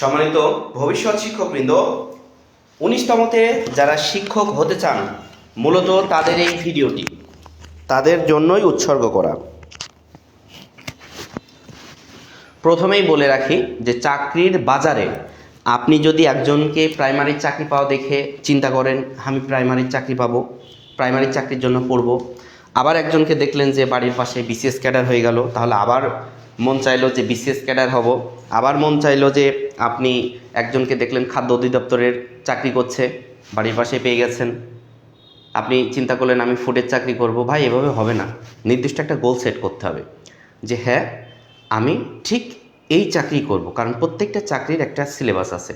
সম্মানিত ভবিষ্যৎ শিক্ষকবৃন্দ উনিশতমতে যারা শিক্ষক হতে চান, মূলত তাদের এই ভিডিওটি। তাদের জন্যই উৎসর্গ করা। প্রথমেই বলে রাখি যে চাকরির বাজারে আপনি যদি একজনকে প্রাইমারির চাকরি পাওয়া দেখে চিন্তা করেন, আমি প্রাইমারির চাকরি পাবো প্রাইমারির চাকরির জন্য পড়ব। আবার একজনকে দেখলেন যে বাড়ির পাশে বিসিএস ক্যাডার হয়ে গেল, তাহলে আবার মন চাইলো যে বিসিএস ক্যাডার হব। আবার মন চাইলো যে আপনি একজনকে দেখলেন খাদ্য অধিদপ্তরের চাকরি করছে, বাড়ির পাশে পেয়ে গেছেন। আপনি চিন্তা করলেন, আমি ফুডের চাকরি করব। ভাই, এভাবে হবে না। নির্দিষ্ট একটা গোল সেট করতে হবে যে হ্যাঁ আমি ঠিক এই চাকরি করব। কারণ প্রত্যেকটা চাকরির একটা সিলেবাস আছে।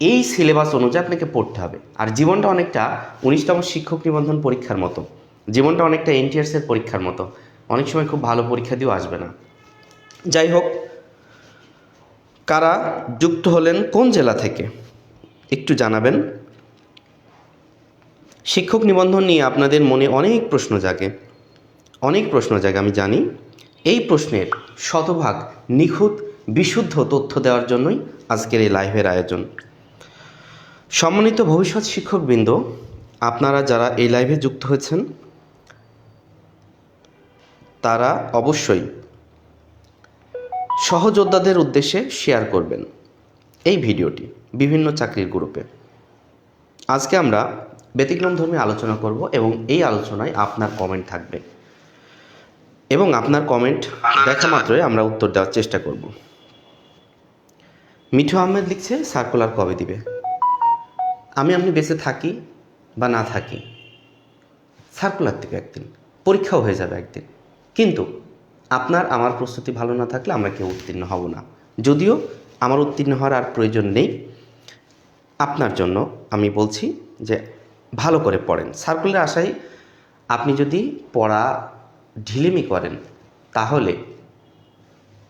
এই সিলেবাস অনুযায়ী আপনাকে পড়তে হবে। আর জীবনটা অনেকটা উনিশতম শিক্ষক নিবন্ধন পরীক্ষার মতো। জীবনটা অনেকটা এনটিআরসের পরীক্ষার মতো। অনেক সময় খুব ভালো পরীক্ষা দিয়েও আসবে না। যাই হোক কারা যুক্ত হলেন কোন জেলা থেকে? একটু জানাবেন। শিক্ষক নিবন্ধন নিয়ে আপনাদের মনে অনেক প্রশ্ন জাগে। অনেক প্রশ্ন জাগে, আমি জানি। এই প্রশ্নের শতভাগ নিখুঁত, বিশুদ্ধ তথ্য দেওয়ার জন্যই আজকের এই লাইভের আয়োজন। সম্মানিত ভবিষ্যৎ শিক্ষকবৃন্দ, আপনারা যারা এই লাইভে যুক্ত হয়েছেন, তারা অবশ্যই সহযোদ্ধাদের উদ্দেশ্যে শেয়ার করবেন। এই ভিডিওটি বিভিন্ন চাকরির গ্রুপে আজকে আমরা ব্যতিক্রম ধর্মী আলোচনা করব এবং এই আলোচনায় আপনার কমেন্ট থাকবে। এবং আপনার কমেন্ট দেখা মাত্রই আমরা উত্তর দেওয়ার চেষ্টা করব। মিঠু আহমেদ লিখছে সার্কুলার কবে দিবে? আমি আপনি বেঁচে থাকি বা না থাকি সার্কুলার দিবে একদিন, পরীক্ষাও হয়ে যাবে একদিন। কিন্তু আপনার, আমার প্রস্তুতি ভালো না থাকলে আমরা কেউ উত্তীর্ণ হব না। যদিও আমার উত্তীর্ণ হওয়ার আর প্রয়োজন নেই। আপনার জন্য আমি বলছি যে ভালো করে পড়েন। সার্কুলার আশায় আপনি যদি পড়া ঢিলেমি করেন, তাহলে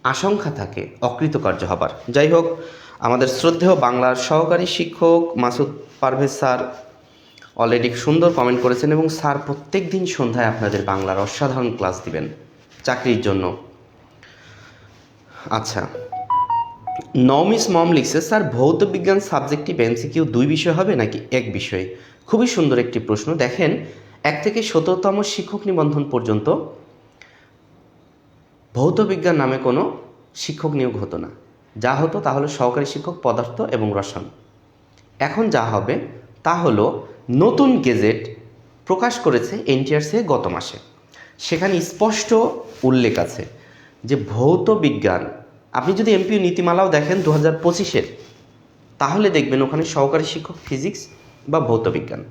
আশঙ্কা থাকে অকৃতকার্য হবার। যাই হোক, আমাদের শ্রদ্ধেয় বাংলার সহকারী শিক্ষক মাসুদ পারভেজ স্যার অলরেডি সুন্দর কমেন্ট করেছেন এবং স্যার প্রত্যেক দিন সন্ধ্যায় আপনাদের বাংলার অসাধারণ ক্লাস দিবেন। চাকরির জন্য। আচ্ছা নমিস মম লিখছে, স্যার, ভৌত বিজ্ঞান সাবজেক্টিভ এমসিকিউ দুই বিষয় হবে নাকি এক বিষয়ে? খুবই সুন্দর একটি প্রশ্ন। দেখেন, এক থেকে সতেরোতম শিক্ষক নিবন্ধন পর্যন্ত ভৌত বিজ্ঞান নামে কোনো শিক্ষক নিয়োগ হতো না। যা হতো তা হলো সহকারী শিক্ষক, পদার্থ এবং রসায়ন। এখন যা হবে তা হলো নতুন গেজেট প্রকাশ করেছে এনটিআরসি গত মাসে। সেখানে স্পষ্ট উল্লেখ আছে যে ভৌত বিজ্ঞান, আপনি যদি এমপিও নীতিমালাও দেখেন দু হাজার পঁচিশের, তাহলে দেখবেন ওখানে সহকারী শিক্ষক ফিজিক্স বা ভৌত বিজ্ঞান।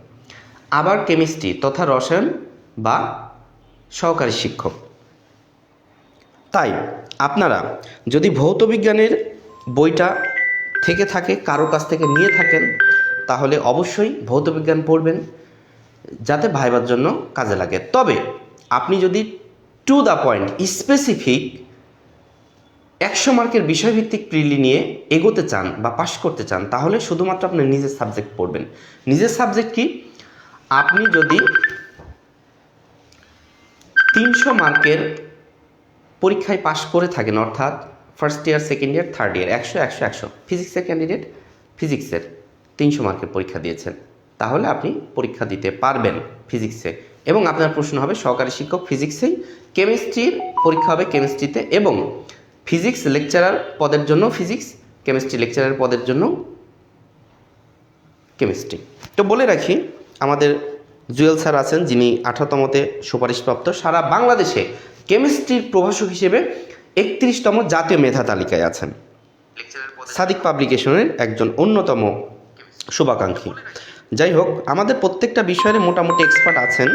আবার কেমিস্ট্রি তথা রসায়ন বা সহকারী শিক্ষক। তাই আপনারা যদি ভৌত বিজ্ঞানের বইটা থেকে থাকে, কারও কাছ থেকে নিয়ে থাকেন, তাহলে অবশ্যই ভৌত বিজ্ঞান পড়বেন, যাতে ভাইবার জন্য কাজে লাগে। তবে আপনি যদি টু দ্য পয়েন্ট স্পেসিফিক একশো মার্কের বিষয়ভিত্তিক প্রিলি নিয়ে এগোতে চান বা পাশ করতে চান, তাহলে শুধুমাত্র আপনি নিজের সাবজেক্ট পড়বেন। নিজের সাবজেক্ট কি? আপনি যদি তিনশো মার্কের পরীক্ষায় পাশ করে থাকেন, অর্থাৎ first year second year third year একশো একশো একশো ফিজিক্সের ক্যান্ডিডেট ফিজিক্সের তিনশো মার্কের পরীক্ষা দিয়েছেন, তাহলে আপনি পরীক্ষা দিতে পারবেন ফিজিক্সে এবং আপনার প্রশ্ন হবে সহকারী শিক্ষক ফিজিক্সেই কেমিস্ট্রির পরীক্ষা হবে কেমিস্ট্রিতে এবং ফিজিক্স লেকচারার পদের জন্য ফিজিক্স কেমিস্ট্রি লেকচারার পদের জন্য কেমিস্ট্রি। তো বলে রাখি আমাদের জুয়েল স্যার আছেন যিনি আঠারোতমতে সুপারিশপ্রাপ্ত। সারা বাংলাদেশে কেমিস্ট্রির প্রভাষক হিসেবে একত্রিশতম জাতীয় মেধা তালিকায় আছেন। সাদিক পাবলিকেশনের একজন অন্যতম শুভাকাঙ্ক্ষী। যাই হোক আমাদের প্রত্যেকটা বিষয়ের মোটামুটি এক্সপার্ট আছেন।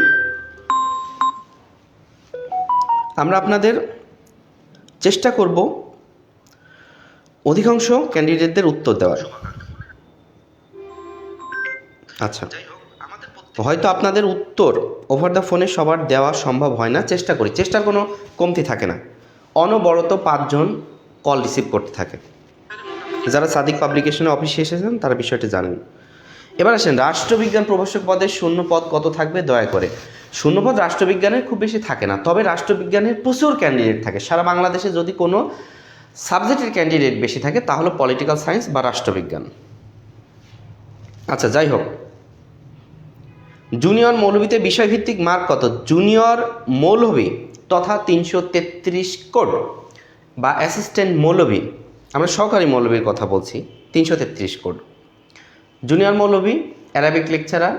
আমরা আপনাদের চেষ্টা করব অধিকাংশ ক্যান্ডিডেটদের উত্তর দেওয়ার। আচ্ছা। হয়তো আপনাদের উত্তর ওভার দ্য ফোনে সবার দেওয়া সম্ভব হয় না, চেষ্টা করি। চেষ্টার কোনো কমতি থাকে না। অনবরত পাঁচজন কল রিসিভ করতে থাকে। যারা সাদিক পাবলিকেশনে অফিসে এসেছেন, তারা বিষয়টি জানেন। এবার আসেন, রাষ্ট্রবিজ্ঞান প্রভাষক পদের শূন্য পদ কত থাকবে? দয়া করে। শূন্যপদ রাষ্ট্রবিজ্ঞানের খুব বেশি থাকে না, তবে রাষ্ট্রবিজ্ঞানের প্রচুর ক্যান্ডিডেট থাকে। সারা বাংলাদেশে যদি কোনো সাবজেক্টের ক্যান্ডিডেট বেশি থাকে, তাহলে পলিটিক্যাল সায়েন্স বা রাষ্ট্রবিজ্ঞান। আচ্ছা যাই হোক। জুনিয়র মৌলভীতে বিষয়ভিত্তিক মার্ক কত? জুনিয়র মৌলভী তথা তিনশো তেত্রিশ কোড বা অ্যাসিস্ট্যান্ট মৌলভী আমরা সহকারী মৌলভীর কথা বলছি, তিনশো তেত্রিশ কোড জুনিয়র মৌলভী অ্যারাবিক লেকচারার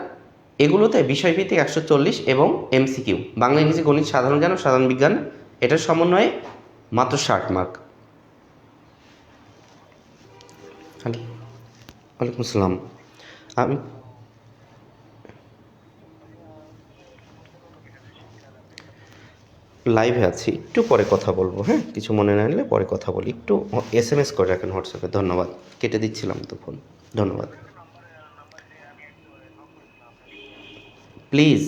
এগুলোতে বিষয়ভিত্তিক একশো চল্লিশ এবং এমসিকিউ বাংলা, ইংরেজি, গণিত, সাধারণ জ্ঞান ও সাধারণ বিজ্ঞান, এটার সমন্বয়ে মাত্র ষাট মার্ক ওয়ালাইকুম আসসালাম। আমি লাইভে আছি, একটু পরে কথা বলব হ্যাঁ? কিছু মনে না নিলে পরে কথা বলি, একটু এস এম এস করে রাখেন হোয়াটসঅ্যাপে ধন্যবাদ। কেটে দিচ্ছিলাম তো ফোন ধন্যবাদ। প্লিজ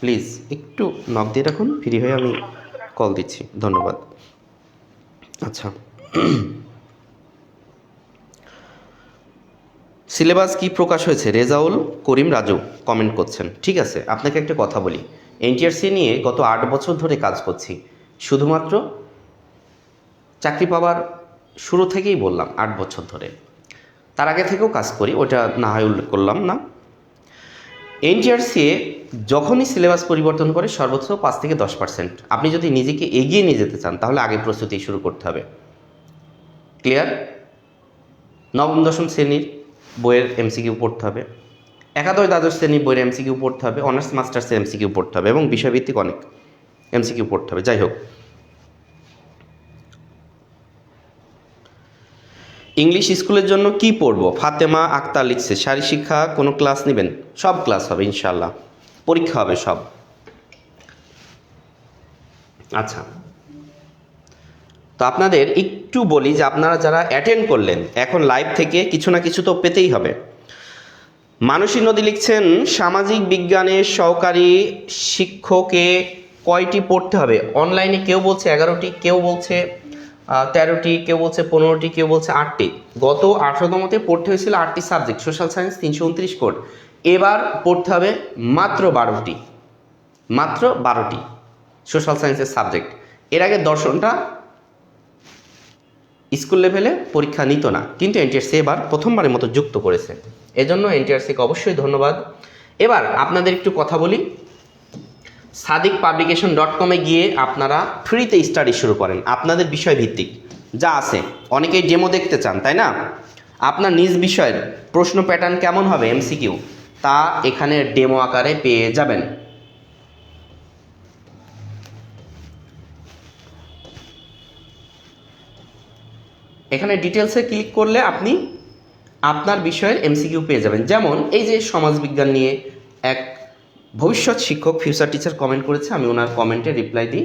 প্লিজ একটু নক দিয়ে রাখুন, ফ্রি হয়ে আমি কল দিচ্ছি, ধন্যবাদ। আচ্ছা। সিলেবাস কি প্রকাশ হয়েছে? রেজাউল করিম রাজু কমেন্ট করছেন। ঠিক আছে, আপনাকে একটা কথা বলি। এনটিআরসি নিয়ে গত আট বছর ধরে কাজ করছি। শুধুমাত্র চাকরি পাওয়ার শুরু থেকেই বললাম, আট বছর ধরে। তার আগে থেকেও কাজ করি, ওটা না হয় উল্লেখ করলাম না। এনটিআরসি যখনই সিলেবাস পরিবর্তন করে সর্বোচ্চ পাঁচ থেকে দশ পার্সেন্ট আপনি যদি নিজেকে এগিয়ে নিয়ে যেতে চান, তাহলে আগে প্রস্তুতি শুরু করতে হবে। ক্লিয়ার নবম, দশম শ্রেণির বইয়ের এমসিকিউ পড়তে হবে। একাদশ, দ্বাদশ শ্রেণির বইয়ের এমসিকিউ পড়তে হবে। অনার্স মাস্টার্সের এমসিকিউ পড়তে হবে এবং বিষয়ভিত্তিক অনেক এমসিকিউ পড়তে হবে। যাই হোক ইংলিশ স্কুলের জন্য কি পড়ব? ফাতেমা আক্তার লিখছে শারী শিক্ষা, কোনো ক্লাস নেবেন? সব ক্লাস হবে ইনশাল্লাহ পরীক্ষা হবে সব। আচ্ছা। তো আপনাদের একটু বলি যে আপনারা যারা অ্যাটেন্ড করলেন, এখন লাইভ থেকে কিছু না কিছু তো পেতেই হবে। মানসী নদী লিখছেন, সামাজিক বিজ্ঞানের সহকারী শিক্ষকে কয়টি পড়তে হবে? অনলাইনে কেউ বলছে এগারোটি, কেউ বলছে তেরোটি, কেউ বলছে পনেরোটি, কেউ বলছে আটটি। গত আঠারোতমতে পড়তে হয়েছিল আটটি সাবজেক্ট, সোশ্যাল সায়েন্স তিনশো উনত্রিশ কোড এবার পড়তে হবে মাত্র বারোটি মাত্র বারোটি সোশ্যাল সায়েন্সের সাবজেক্ট। এর আগে দর্শনটা স্কুল লেভেলে পরীক্ষা নিত না, কিন্তু এনটিআরসি এবার প্রথমবারের মতো যুক্ত করেছে। এজন্য এনটিআরসিকে অবশ্যই ধন্যবাদ। এবার আপনাদের একটু কথা বলি সাদিক পাবলিকেশন ডট কমে গিয়ে আপনারা ফ্রিতে স্টাডি শুরু করেন। আপনাদের বিষয় ভিত্তিক যা আছে। অনেকেই ডেমো দেখতে চান, তাই না? আপনার নিজ বিষয়ের প্রশ্ন প্যাটার্ন কেমন হবে এমসিকিউ তা এখানে ডেমো আকারে পেয়ে যাবেন। এখানে ডিটেলসে ক্লিক করলে আপনি আপনার বিষয়ের এমসিকিউ পেয়ে যাবেন। যেমন এই যে সমাজবিজ্ঞান নিয়ে এক ভবিষ্যৎ শিক্ষক ফিউচার টিচার কমেন্ট করেছে, আমি ওনার কমেন্টে রিপ্লাই দিই।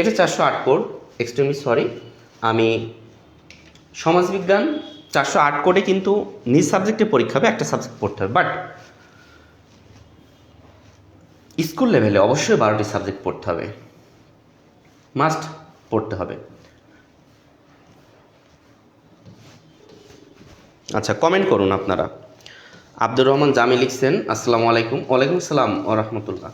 এটা চারশো আট কোড এক্সট্রিমলি সরি আমি সমাজবিজ্ঞান চারশো আট কোডে কিন্তু নিজ সাবজেক্টে পরীক্ষা হবে, একটা সাবজেক্ট পড়তে হবে। বাট স্কুল লেভেলে অবশ্যই বারোটি সাবজেক্ট পড়তে হবে। মাস্ট পড়তে হবে। আচ্ছা কমেন্ট করুন আপনারা। আব্দুর রহমান জামি লিখছেন, আসসালামু আলাইকুম। ওয়ালাইকুম আসসালাম ও রহমতুল্লাহ।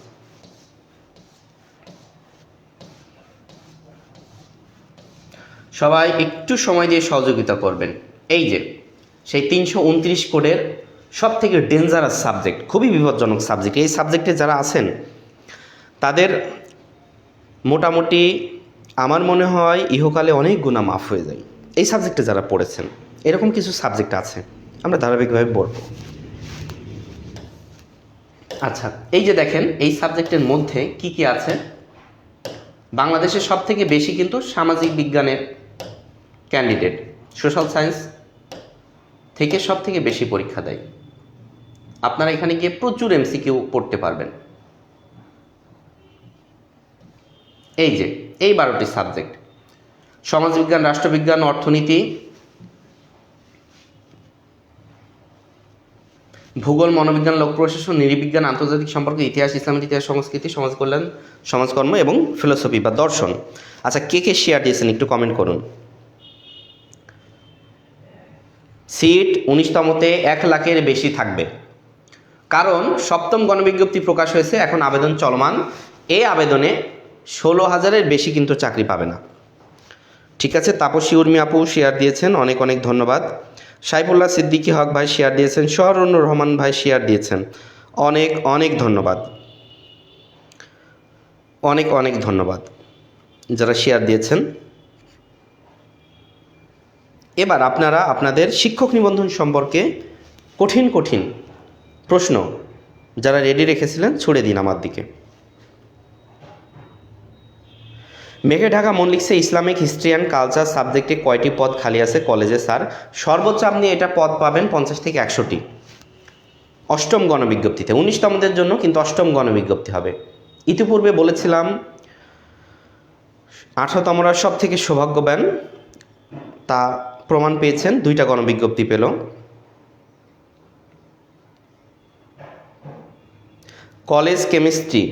সবাই একটু সময় দিয়ে সহযোগিতা করবেন। এই যে, সেই তিনশো উনত্রিশ কোডের সব থেকে ডেঞ্জারাস সাবজেক্ট খুবই বিপজ্জনক সাবজেক্ট এই সাবজেক্টে যারা আছেন, তাদের মোটামুটি আমার মনে হয় ইহকালে অনেক গুণা মাফ হয়ে যায়। এই সাবজেক্টে যারা পড়েছেন, এরকম কিছু সাবজেক্ট আছে, আমরা ধারাবাহিকভাবে পড়ব। আচ্ছা এই যে দেখেন, এই সাবজেক্টের মধ্যে কি কি আছে? বাংলাদেশের সব থেকে বেশি কিন্তু সামাজিক বিজ্ঞানের ক্যান্ডিডেট সোশ্যাল সায়েন্স থেকে সব থেকে বেশি পরীক্ষা দেয়। আপনারা এখানে গিয়ে প্রচুর এমসি এমসিকিউ পড়তে পারবেন। এই যে এই বারোটি সাবজেক্ট, সমাজবিজ্ঞান, রাষ্ট্রবিজ্ঞান, অর্থনীতি ভূগোল, মনোবিজ্ঞান লোক প্রশাসন নৃবিজ্ঞান, আন্তর্জাতিক সম্পর্ক, ইতিহাস, ইসলামের ইতিহাস, সংস্কৃতি সমাজ কল্যাণ সমাজকর্ম এবং ফিলোসফি বা দর্শন। আচ্ছা কে কে শেয়ার দিয়েছেন একটু কমেন্ট করুন। সিট উনিশতমতে এক লাখের বেশি থাকবে। কারণ সপ্তম গণবিজ্ঞপ্তি প্রকাশ হয়েছে, এখন আবেদন চলমান। এই আবেদনে ষোলো হাজারের বেশি কিন্তু চাকরি পাবে না। ঠিক আছে, তাপসী উর্মি আপু শেয়ার দিয়েছেন, অনেক অনেক ধন্যবাদ। সাইফুল্লাহ সিদ্দিকী হক ভাই শেয়ার দিয়েছেন শহরুন্নুর রহমান ভাই শেয়ার দিয়েছেন। অনেক অনেক ধন্যবাদ। অনেক অনেক ধন্যবাদ যারা শেয়ার দিয়েছেন। এবার আপনারা আপনাদের শিক্ষক নিবন্ধন সম্পর্কে কঠিন কঠিন প্রশ্ন যারা রেডি রেখেছিলেন, ছুড়ে দিন আমার দিকে। মেঘে ঢাকা মন লিখছে ইসলামিক হিস্ট্রি অ্যান্ড কালচার সাবজেক্টে কয়টি পদ খালি আছে কলেজে, স্যার? সর্বোচ্চ আপনি এটা পদ পাবেন পঞ্চাশ থেকে একশোটি অষ্টম গণবিজ্ঞপ্তিতে। উনিশতমদের জন্য কিন্তু অষ্টম গণবিজ্ঞপ্তি হবে। ইতিপূর্বে বলেছিলাম আঠারোতমরা সব থেকে সৌভাগ্যবান, তা প্রমাণ পেয়েছেন, দুইটা গণবিজ্ঞপ্তি পেল। কলেজ কেমিস্ট্রি,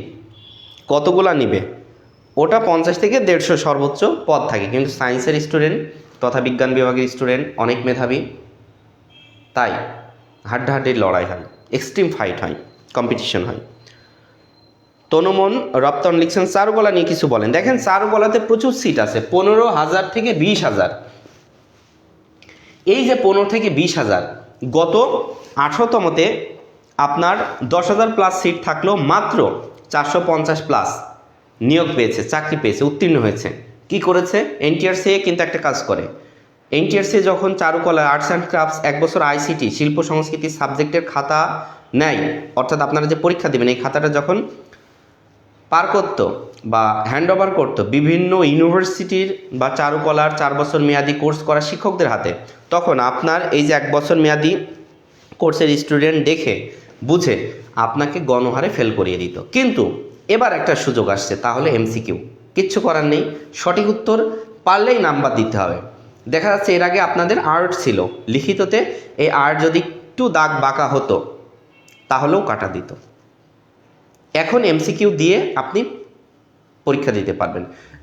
কতগুলা নিবে? ওটা পঞ্চাশ থেকে দেড়শো সর্বোচ্চ পদ থাকে। কিন্তু সায়েন্সের স্টুডেন্ট তথা বিজ্ঞান বিভাগের স্টুডেন্ট অনেক মেধাবী। তাই হাড্ডাহাড্ডির লড়াই হয় এক্সট্রিম ফাইট হয় কম্পিটিশন হয়। তনুমন, রপ্তন লিখছেন চারুকলা নিয়ে কিছু বলেন। দেখেন চারুকলাতে প্রচুর সিট আছে, পনেরো হাজার থেকে বিশ হাজার। এই যে পনেরো থেকে বিশ হাজার, গত আঠারোতমতে আপনার দশ হাজার প্লাস সিট থাকলেও মাত্র চারশো পঞ্চাশ প্লাস নিয়োগ পেয়েছে, চাকরি পেয়েছে, উত্তীর্ণ হয়েছে। কি করেছে? এনটিআরসি কিন্তু একটা কাজ করে। এনটিআরসি যখন চারুকলা আর্টস অ্যান্ড ক্রাফটস এক বছর আইসিটি শিল্প, সংস্কৃতি সাবজেক্টের খাতা নেয়, অর্থাৎ আপনারা যে পরীক্ষা দেবেন, এই খাতাটা যখন পার করতো বা হ্যান্ড ওভার করতো বিভিন্ন ইউনিভার্সিটির বা চারুকলার চার বছর মেয়াদি কোর্স করা শিক্ষকদের হাতে, তখন আপনার এই যে এক বছর মেয়াদি কোর্সের স্টুডেন্ট দেখে, বুঝে আপনাকে গণহারে ফেল করিয়ে দিত। কিন্তু এবার একটা সুযোগ আসছে, তাহলে এমসিকিউ কিচ্ছু করার নেই, সঠিক উত্তর পারলেই নাম্বার দিতে হবে। দেখা যাচ্ছে এর আগে আপনাদের আর্ট ছিল, লিখিততে এই আর্ট যদি একটু দাগ বাঁকা হতো, তাহলেও কাটা দিত। এখন এমসিকিউ দিয়ে আপনি পরীক্ষা দিতে পারবেন।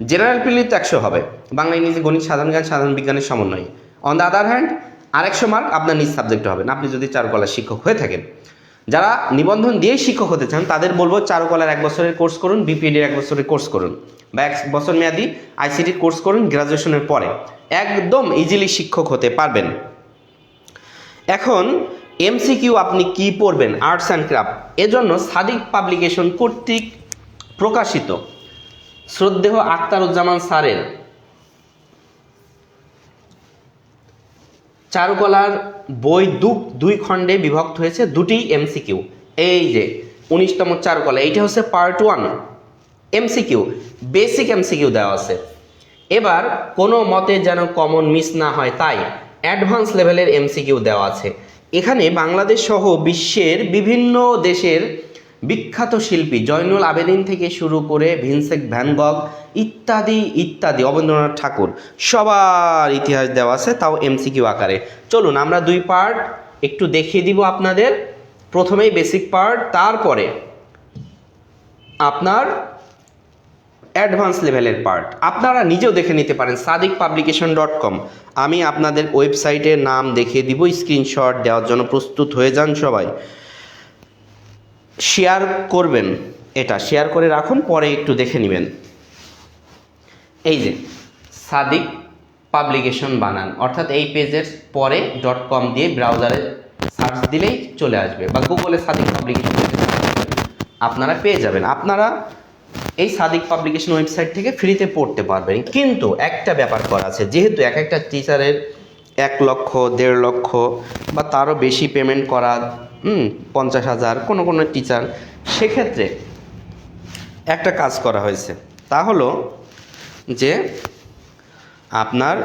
জেনারেল প্রিলি তো একশো হবে, বাংলা, ইংরেজি, গণিত, সাধারণ জ্ঞান, সাধারণ বিজ্ঞানের সমন্বয়ে। অন দ্য আদার হ্যান্ড আরেকশো মার্ক আপনার নিজ সাবজেক্টে হবে না, আপনি যদি চারুকলার শিক্ষক হয়ে থাকেন যারা নিবন্ধন দিয়েই শিক্ষক হতে চান, তাদের বলব চারুকলার এক বছরের কোর্স করুন, বিপিএডির এক বছরের কোর্স করুন বা এক বছর মেয়াদি আইসিটির কোর্স করুন, গ্রাজুয়েশনের পরে। একদম ইজিলি শিক্ষক হতে পারবেন। এখন, এমসিকিউ আপনি কি পড়বেন আর্টস অ্যান্ড ক্রাফট এজন্য সাদিক পাবলিকেশন কর্তৃক প্রকাশিত শ্রদ্ধেয় আখতারুজ্জামান স্যারের চারুকলার বই দু দুই খণ্ডে বিভক্ত হয়েছে দুটি এমসিকিউ। এই যে উনিশতম চারুকলা, এইটা হচ্ছে part one MCQ basic MCQ দেওয়া আছে। এবার কোনো মতে যেন কমন মিস না হয়, তাই অ্যাডভান্স লেভেলের এমসিকিউ দেওয়া আছে। এখানে বাংলাদেশ সহ বিশ্বের বিভিন্ন দেশের বিখ্যাত শিল্পী জয়নুল আবেদিন থেকে শুরু করে ভিনসেক ভ্যানগগ ইত্যাদি ইত্যাদি। অবনীন্দ্রনাথ ঠাকুর, সবার ইতিহাস দেওয়া আছে, তাও এমসিকিউ আকারে। চলুন, আমরা দুই পার্ট একটু দেখিয়ে দিব আপনাদের। প্রথমেই বেসিক পার্ট তারপরে আপনার অ্যাডভান্স লেভেলের পার্ট আপনারা নিজেও দেখে নিতে পারেন, সাদিক পাবলিকেশন ডট কম আমি আপনাদের ওয়েবসাইটের নাম দেখিয়ে দিব স্ক্রিনশট দেওয়ার জন্য প্রস্তুত হয়ে যান সবাই। শেয়ার করবেন এটা, শেয়ার করে রাখুন, পরে একটু দেখে নেবেন। এই যে, সাদিক পাবলিকেশন বানান, অর্থাৎ এই পেজের পরে ডট কম দিয়ে ব্রাউজারে সার্চ দিলেই চলে আসবে, বা গুগলে সাদিক পাবলিকেশন আপনারা পেয়ে যাবেন। আপনারা এই সাদিক পাবলিকেশন ওয়েবসাইট থেকে ফ্রিতে পড়তে পারবেন। কিন্তু একটা ব্যাপার করা আছে, যেহেতু এক একটা টিচারের এক লক্ষ, দেড় লক্ষ, বা তারও বেশি পেমেন্ট করা পঞ্চাশ হাজার, কোনো কোনো টিচার সেক্ষেত্রে একটা কাজ করা হয়েছে। তা হলো যে আপনার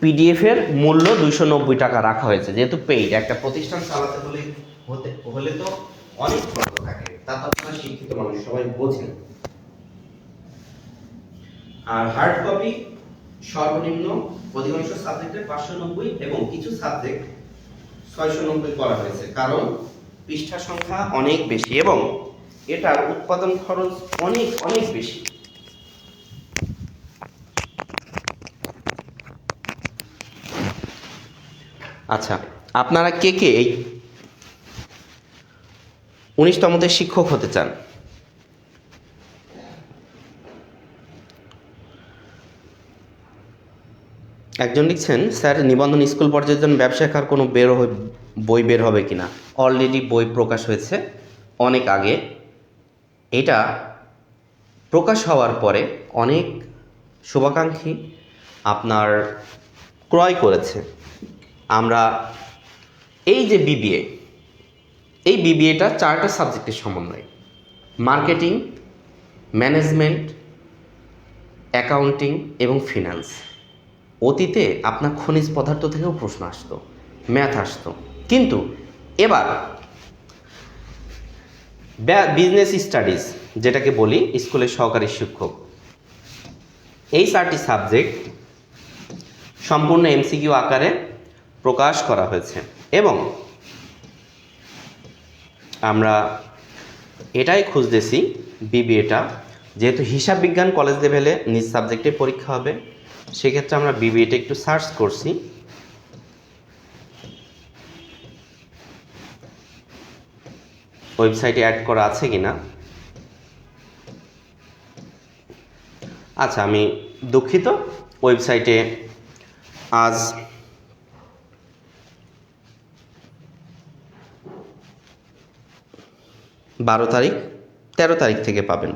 পিডিএফের মূল্য দুইশো নব্বই টাকা রাখা হয়েছে, যেহেতু পেইড একটা প্রতিষ্ঠান চালাতে হলে হতে, হলে তো অনেক খরচ থাকে, তা তো শিক্ষিত মানুষ, সবাই বোঝেন। আর হার্ড কপি সর্বনিম্ন অধিকাংশ সাবজেক্টে পাঁচশো নব্বই এবং কিছু সাবজেক্ট ছয়শো নব্বই করা হয়েছে। কারণ পৃষ্ঠা সংখ্যা অনেক বেশি এবং এটার উৎপাদন খরচ অনেক অনেক বেশি। আচ্ছা আপনারা কে কে এই উনিশতমতে শিক্ষক হতে চান? একজন লিখছেন, স্যার, নিবন্ধন স্কুল পর্যায়ের জন্য ব্যবসা শেখার কোনো বের হয়ে- বই বের হবে কি না অলরেডি বই প্রকাশ হয়েছে অনেক আগে। এটা প্রকাশ হওয়ার পরে অনেক শুভাকাঙ্ক্ষী আপনার ক্রয় করেছে। আমরা এই যে বিবিএ এই বিবিএটা চারটা সাবজেক্টের সমন্বয়। মার্কেটিং, ম্যানেজমেন্ট, অ্যাকাউন্টিং এবং ফিনান্স। অতীতে আপনার খনিজ পদার্থ থেকেও প্রশ্ন আসতো, ম্যাথ আসতো। কিন্তু এবার বিজনেস স্টাডিজ যেটাকে বলি, স্কুলের সহকারী শিক্ষক, এই চারটি সাবজেক্ট সম্পূর্ণ এমসিকিউ আকারে প্রকাশ করা হয়েছে। এবং আমরা এটাই খুঁজতেছি বিবিএটা যেহেতু হিসাব বিজ্ঞান কলেজ লেভেলে নিজ সাবজেক্টে পরীক্ষা হবে সেক্ষেত্রে আমরা বিবিএটা একটু সার্চ করছি। ওয়েবসাইটে অ্যাড করা আছে কি না আচ্ছা আমি দুঃখিত। ওয়েবসাইটে আজ বারো তারিখ, তেরো তারিখ থেকে পাবেন।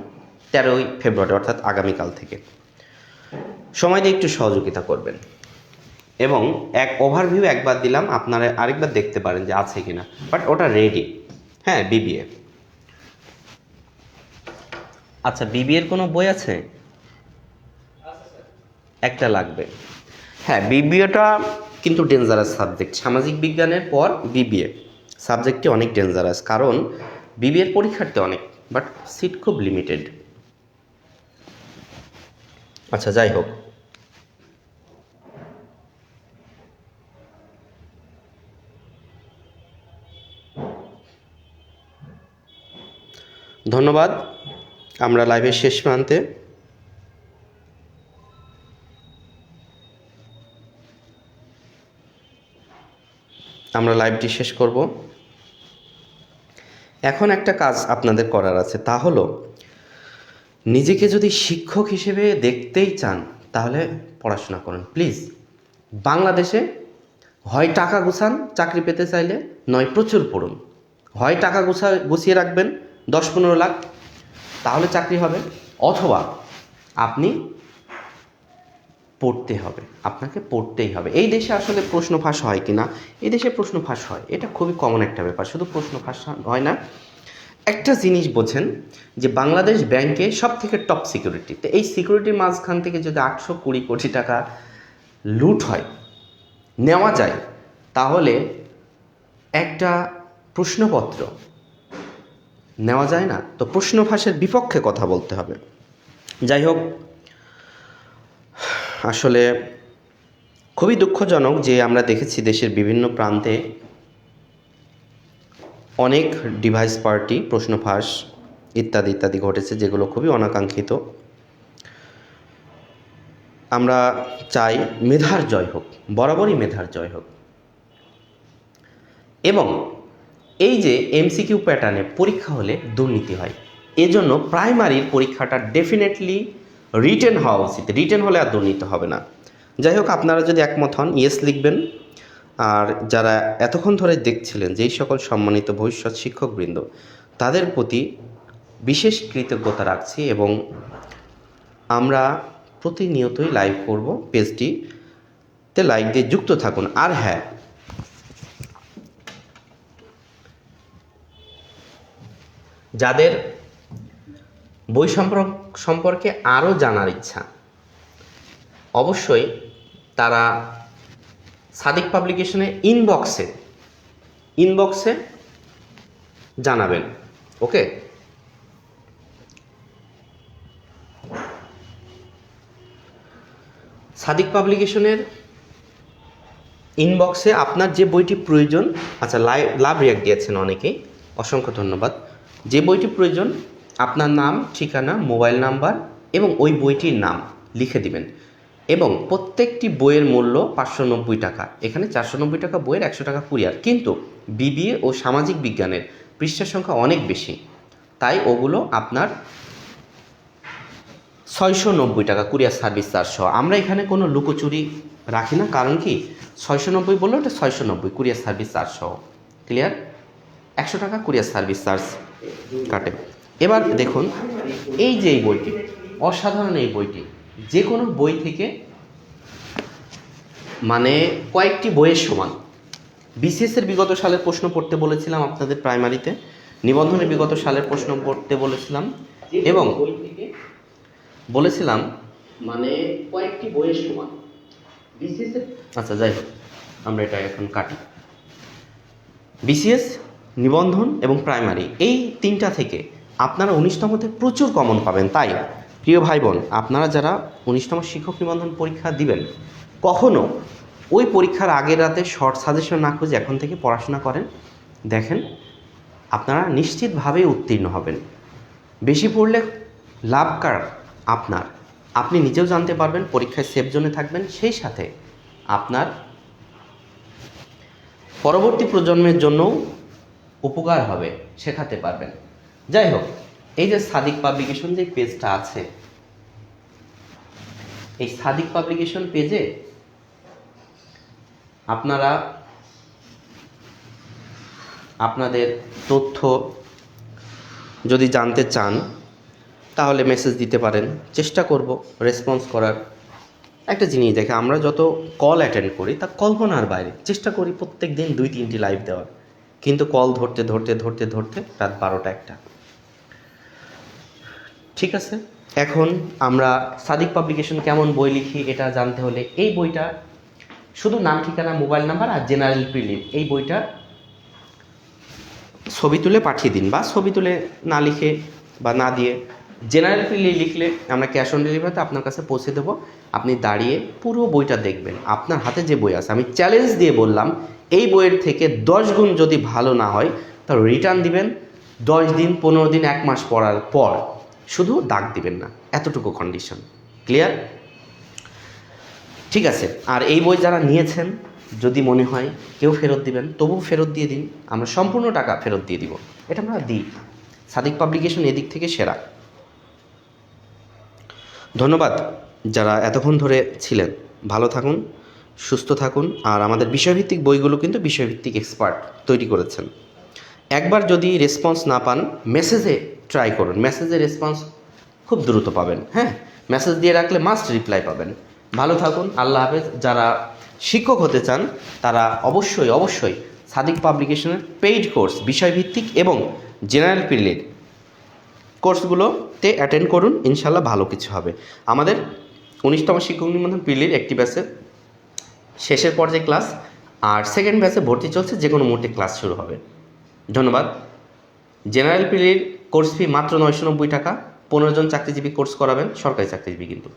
তেরোই ফেব্রুয়ারি, অর্থাৎ আগামীকাল থেকে। সময় দিয়ে একটু সহযোগিতা করবেন। এবং এক ওভারভিউ একবার দিলাম, আপনারা আরেকবার দেখতে পারেন যে আছে কি না বাট ওটা রেডি হ্যাঁ বিবিএ আচ্ছা বিবিএর কোনো বই আছে? একটা লাগবে। হ্যাঁ বিবিএটা কিন্তু ডেঞ্জারাস সাবজেক্ট সামাজিক বিজ্ঞানের পর বিবিএ সাবজেক্টটি অনেক ডেঞ্জারাস কারণ বিবিএর পরীক্ষার্থী অনেক বাট সিট খুব লিমিটেড আচ্ছা যাই হোক। ধন্যবাদ। আমরা লাইভের শেষ প্রান্তে আমরা লাইভটি শেষ করব। এখন একটা কাজ আপনাদের করার আছে, তা হলো নিজেকে যদি শিক্ষক হিসেবে দেখতেই চান, তাহলে পড়াশোনা করুন। প্লিজ, বাংলাদেশে হয় টাকা গুছান, চাকরি পেতে চাইলে নয়, প্রচুর পড়ুন। হয় টাকা গুছা, গুছিয়ে রাখবেন দশ পনেরো লাখ, তাহলে চাকরি হবে। অথবা আপনি পড়তে হবে, আপনাকে পড়তেই হবে। এই দেশে আসলে প্রশ্ন ফাঁস হয় কি না এই দেশে প্রশ্ন ফাঁস হয়। এটা খুবই কমন একটা ব্যাপার। শুধু প্রশ্ন ফাঁস হয় না একটা জিনিস বোঝেন যে বাংলাদেশ ব্যাংকে সব থেকে টপ সিকিউরিটি তো, এই সিকিউরিটির মাঝখান থেকে যদি আটশো কুড়ি কোটি টাকা লুট হয়, নেওয়া যায়, তাহলে একটা প্রশ্নপত্র নেওয়া যায় না। তো প্রশ্ন ফাঁসের বিপক্ষে কথা বলতে হবে। যাই হোক, আসলে খুবই দুঃখজনক যে আমরা দেখেছি দেশের বিভিন্ন প্রান্তে অনেক ডিভাইস পার্টি প্রশ্ন ফাঁস, ইত্যাদি ইত্যাদি ঘটেছে, যেগুলো খুবই অনাকাঙ্ক্ষিত। আমরা চাই মেধার জয় হোক, বরাবরই মেধার জয় হোক। এবং এই যে এমসিকিউ প্যাটার্নে পরীক্ষা হলে দুর্নীতি হয়, এজন্য প্রাইমারির পরীক্ষাটা ডেফিনেটলি রিটেন হওয়া উচিত। রিটেন হলে আর দুর্নীতি হবে না। যাই হোক, আপনারা যদি একমত হন ইয়েস লিখবেন। আর যারা এতক্ষণ ধরে দেখছিলেন যেই সকল সম্মানিত ভবিষ্যৎ শিক্ষকবৃন্দ, তাদের প্রতি বিশেষ কৃতজ্ঞতা রাখছি এবং আমরা প্রতিনিয়তই লাইভ করব পেজটিতে লাইক দিয়ে যুক্ত থাকুন। আর হ্যাঁ যাদের বই সম্পর্ক সম্পর্কে আরও জানার ইচ্ছা, অবশ্যই তারা সাদিক পাবলিকেশনে ইনবক্সে ইনবক্সে জানাবেন, ওকে? সাদিক পাবলিকেশনের ইনবক্সে আপনার যে বইটি প্রয়োজন আচ্ছা লাইভ লাভ রিয়াক্ট দিয়েছেন অনেকেই, অসংখ্য ধন্যবাদ। যে বইটি প্রয়োজন, আপনার নাম, ঠিকানা, মোবাইল নাম্বার এবং ওই বইটির নাম লিখে দিবেন। এবং প্রত্যেকটি বইয়ের মূল্য পাঁচশো নব্বই টাকা। এখানে চারশো নব্বই টাকা বইয়ের একশো টাকা কুরিয়ার। কিন্তু বিবিএ ও সামাজিক বিজ্ঞানের পৃষ্ঠার সংখ্যা অনেক বেশি। তাই ওগুলো আপনার ছয়শো নব্বই টাকা কুরিয়ার সার্ভিস চার্জ সহ। আমরা এখানে কোনো লুকোচুরি রাখি না। কারণ কি? ছয়শো নব্বই বলল ওটা ছয়শো নব্বই কুরিয়ার সার্ভিস চার্জ সহ। ক্লিয়ার? একশো টাকা কুরিয়ার সার্ভিস চার্জ কাটে। এবার দেখুন, এই যে এই বইটি, অসাধারণ এই বইটি। যে কোনো বই থেকে মানে কয়েকটি বইয়ের সমান। বিসিএস এর বিগত সালের প্রশ্ন পড়তে বলেছিলাম আপনাদের প্রাইমারিতে নিবন্ধনের বিগত সালের প্রশ্ন পড়তে বলেছিলাম এবং বলেছিলাম মানে কয়েকটি বইয়ের সমান। বিসিএস আচ্ছা যাই হোক আমরা এটা এখন কাটি। বিসিএস নিবন্ধন এবং প্রাইমারি এই তিনটা থেকে আপনারা উনিশতমতে প্রচুর কমন পাবেন তাই প্রিয় ভাই বোন আপনারা যারা উনিশতম শিক্ষক নিবন্ধন পরীক্ষা দিবেন, কখনো ওই পরীক্ষার আগের রাতে শর্ট সাজেশন না খুঁজে এখন থেকে পড়াশোনা করেন। দেখেন, আপনারা নিশ্চিতভাবেই উত্তীর্ণ হবেন। বেশি পড়লে লাভ কার? আপনার। আপনি নিজেও জানতে পারবেন, পরীক্ষায় সেফ জোনে থাকবেন। সেই সাথে আপনার পরবর্তী প্রজন্মের জন্যও উপকার হবে, শেখাতে পারবেন। যাই হোক এই যে সাদিক পাবলিকেশন যে পেজটা আছে, এই সাদিক পাবলিকেশন পেজে আপনারা আপনাদের তথ্য যদি জানতে চান, তাহলে মেসেজ দিতে পারেন। চেষ্টা করব রেসপন্স করার। একটা জিনিস দেখে, আমরা যত কল অ্যাটেন্ড করি, তা কল্পনার বাইরে। চেষ্টা করি প্রত্যেক দিন দুই, তিনটি লাইভ দেওয়ার। কিন্তু কল ধরতে ধরতে ধরতে ধরতে রাত বারোটা একটা। ঠিক আছে? এখন আমরা সাদিক পাবলিকেশন কেমন বই লিখি এটা জানতে হলে এই বইটা শুধু নাম, ঠিকানা, মোবাইল নাম্বার আর জেনারেল প্রিলিম, এই বইটা ছবি তুলে পাঠিয়ে দিন বা ছবি তুলে না লিখে বা না দিয়ে। জেনারেল প্রিলি লিখলে আমরা ক্যাশ অন ডেলিভারিতে আপনার কাছে পৌঁছে দেবো। আপনি দাঁড়িয়ে পুরো বইটা দেখবেন। আপনার হাতে যে বই আছে, আমি চ্যালেঞ্জ দিয়ে বললাম, এই বইয়ের থেকে দশ গুণ যদি ভালো না হয় তা রিটার্ন দিবেন দশ দিন, পনেরো দিন, এক মাস পড়ার পর। শুধু দাগ দিবেন না, এতটুকু কন্ডিশন ক্লিয়ার ঠিক আছে, আর এই বই যারা নিয়েছেন, যদি মনে হয় কেউ ফেরত দিবেন তবু ফেরত দিয়ে দিন, আমরা সম্পূর্ণ টাকা ফেরত দিয়ে দিব। এটা আমরা দিই। সাদিক পাবলিকেশন এদিক থেকে সেরা। ধন্যবাদ যারা এতক্ষণ ধরে ছিলেন। ভালো থাকুন, সুস্থ থাকুন, আর আমাদের বিষয়ভিত্তিক বইগুলো কিন্তু বিষয়ভিত্তিক এক্সপার্ট তৈরি করেছেন। একবার যদি রেসপন্স না পান মেসেজে ট্রাই করুন। মেসেজের রেসপন্স খুব দ্রুত পাবেন হ্যাঁ? মেসেজ দিয়ে রাখলে মাস্ট রিপ্লাই পাবেন। ভালো থাকুন, আল্লাহ হাফেজ। যারা শিক্ষক হতে চান, তারা অবশ্যই অবশ্যই সাদিক পাবলিকেশনের পেইড কোর্স বিষয়ভিত্তিক এবং জেনারেল পিরিয়ড কোর্সগুলোতে অ্যাটেন্ড করুন। ইনশাল্লাহ ভালো কিছু হবে। আমাদের উনিশতম শিক্ষক নিবন্ধন পিলির একটি ব্যাচে শেষের পর্যায়ে ক্লাস আর সেকেন্ড ব্যাচে ভর্তি চলছে যে কোনো মুহূর্তে ক্লাস শুরু হবে। ধন্যবাদ। জেনারেল পিলির কোর্স ফি মাত্র নয়শো নব্বই টাকা, পনেরো জন চাকরিজীবী কোর্স করাবেন, সরকারি চাকরিজীবী কিন্তু।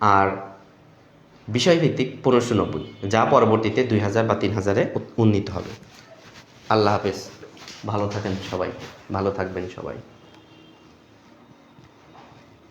আর বিষয়ভিত্তিক পনেরোশো নব্বই, যা পরবর্তীতে দুই হাজার বা তিন হাজারে উন্নীত হবে। আল্লাহ হাফেজ। ভালো থাকেন সবাই, ভালো থাকবেন সবাই।